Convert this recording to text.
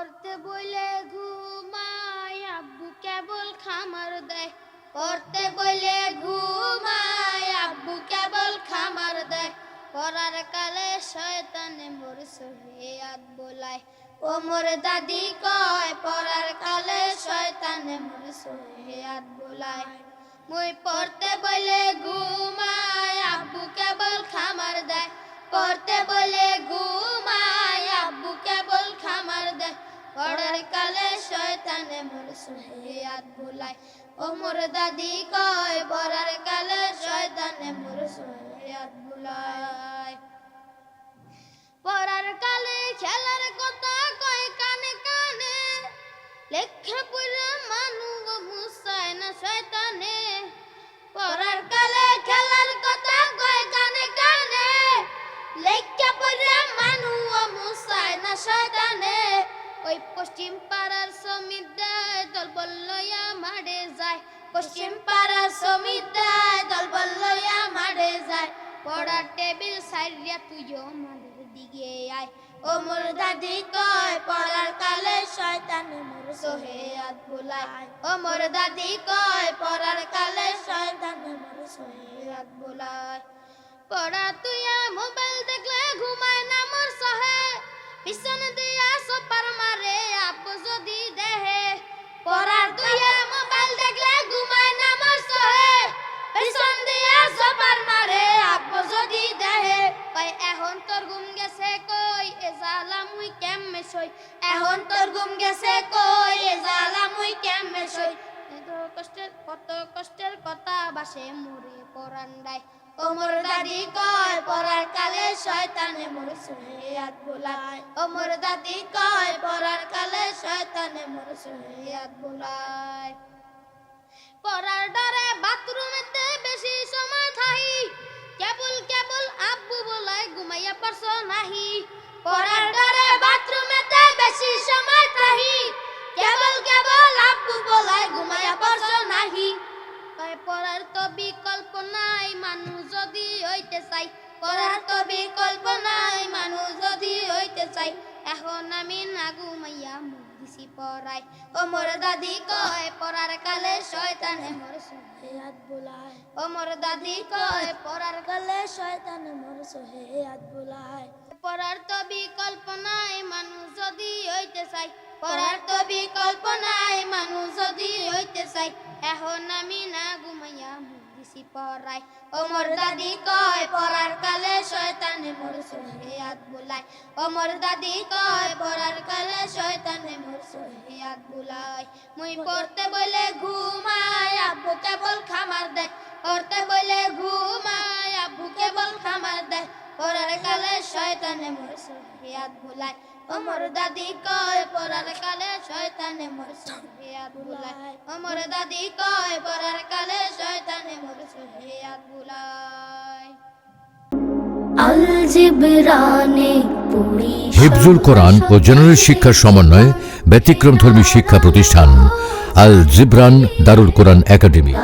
পড়তে বইলে ঘুমায় আব্বু কেবল খামার দেয়। পড়তে বইলে ঘুমায় আব্বু কেবল খামার দেয়। পড়ার কালে শয়তানে মোর সহিয়াত বোলায়। ও মোর দাদি কয় পড়ার কালে শয়তানে মোর সহিয়াত বোলায়। মুই পড়তে বলে ঘুমায় আব্বু কেবল খামার দেয়। পড়তে বলে সহিয়াত দাদি কয় পড়ার কালে খেলার কথা কয় কানে কানে, লেখা মুসায় না শয়তানে। পড়ার কালে খেলার কথা কয় কানে কানে, লেখা পড়া মানু মুসায় না শয়তানে। ওই পশ্চিম পাড়ার সমিদায় দল বললয়া মাঠে যায়। পশ্চিম বললয়া মাঠে যায়। পড়ার টেবিল সাইরিয়া মাঠের দিকে আয়। ও মোর দাদি কয়, পড়ার কালে শয়তানে মোর সোহেয়াত বুলায়। ও মোর দাদি কয়, পড়ার কালে শয়তানে মোর সোহেয়াত বুলায়। পড়া তুইয়া মোবাইল দেখলে ঘুমায় না মোর সহে কেমনে সই? এখন তোর ঘুম গেছে কই? এ জালা মুই কেমনে সই? কষ্টের, কত কষ্টের কথা, বাসে মোরে পরান্ডায় ও মোর দাদি কয়, পরার কালে শয়তানে মোর সুহিয়াত বুলায় ও মোর দাদি কয়, পরার কালে শয়তানে মোর সুহিয়াত বুলায় পরার নাই মানুষ যদি হইতে চাই পড়ার তো বিকল্প নাই মানুষ যদি হইতে চাই। এখন আমি না ঘুমাইয়া মুখ দিছি পড়াই ও মোর দাদি কয় পড়ার কালে শয়তানে মোর সোহেয়াত বুলায়। ও মোর দাদি কয় পড়ার কালে শয়তানে মোর সোহেয়াত বুলায়। পড়ার তো বিকল্প নাই মানুষ যদি হইতে চাই। পড়ার তো বিকল্প নাই মানুষ যদি হইতে চাই। এখন আমি না ঘুমাইয়া দিছি পড়াই ও মোর দাদি কয় পড়ার কালে শয়তানে মোর সোহিয়াত বুলায় ও মোর দাদি কয় পড়ার কালে শয়তানে মোর সোহিয়াত বুলায় মুই পড়তে বলে ঘুমায়, আব্বু কেবল খামার দেয়। পড়তে বলে ঘুমায়, আব্বু কেবল খামার দেয়। পড়ার কালে শয়তানে মোর সোহিয়াত বুলায় ও মোর দাদি কয় পড়ার কালে শয়তানে মোর সোহিয়াত বুলায় ও মোর দাদি কয় পড়ার কালে শয়তানে মোর সোহিয়াত বুলায় আল জিবরানে হিফজুল কোরআন ও জেনারেল শিক্ষার সমন্বয়ে ব্যতিক্রমধর্মী শিক্ষা প্রতিষ্ঠান আল জিবরান দারুল কোরআন একাডেমি।